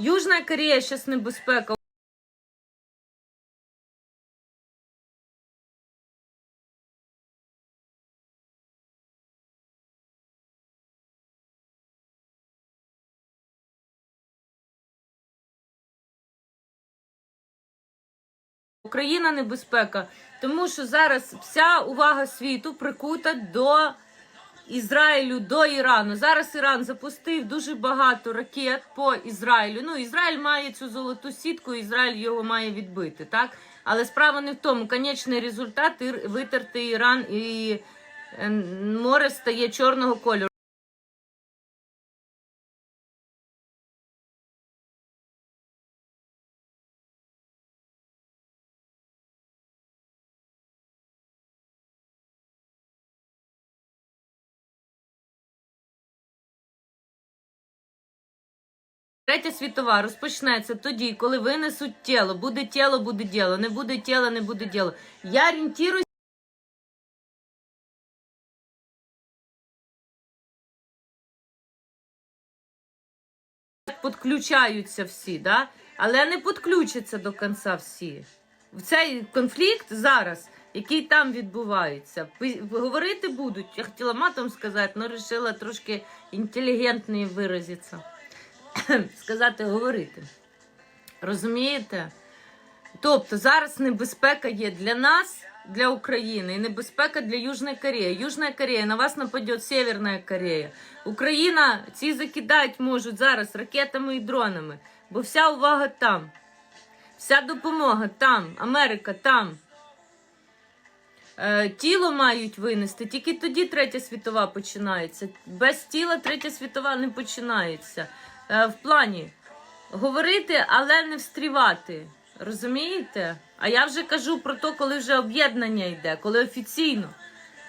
Южна Корея зараз небезпека. Україна небезпека, тому що зараз вся увага світу прикута до Ізраїлю, до Ірану. Зараз Іран запустив дуже багато ракет по Ізраїлю. Ну, Ізраїль має цю золоту сітку, Ізраїль його має відбити, так? Але справа не в тому. Конечний результат витерти Іран і е, море стає чорного кольору. Третя світова розпочнеться тоді, коли винесуть тіло. Буде тіло, буде діло. Не буде тіла, не буде діло. Я орієнтуюсь підключаються всі, да? але не підключаться до кінця всі. В цей конфлікт зараз, який там відбувається, говорити будуть. Я хотіла матом сказати, але вирішила трошки інтелігентніше виразитися. сказати говорити. Розумієте? Тобто зараз небезпека є для нас, для України, і небезпека для Южної Кореї. Южна Корея, на вас нападе Северна Корея. Україна ці закидати можуть зараз ракетами і дронами, бо вся увага там. Вся допомога там, Америка там. Е, тіло мають винести, тільки тоді третя світова починається. Без тіла третя світова не починається. Е, в плані говорити, але не встрівати. Розумієте? А я вже кажу про те, коли вже об'єднання йде, коли офіційно.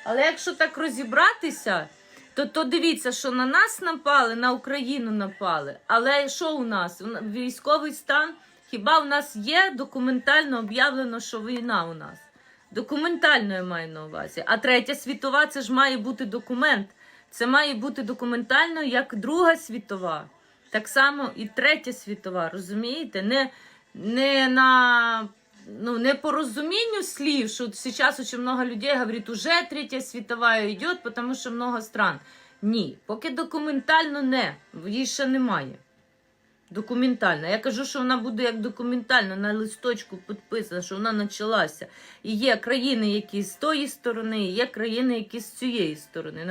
Але якщо так розібратися, то, то дивіться, що на нас напали, на Україну напали. Але що у нас? Військовий стан. Хіба у нас є документально об'явлено, що війна у нас? Документально я маю на увазі. А третя світова це ж має бути документ. Це має бути документально як Друга світова. Так само і третя світова, розумієте? Не, не на ну, не по розумінню слів, що зараз дуже много людей говорить, уже третя світова йде, тому що много стран. Ні, поки документально не, її ще немає. Документально. Я кажу, що вона буде як документально на листочку підписана, що вона почалася. І є країни, які з тої сторони, і є країни, які з цієї сторони.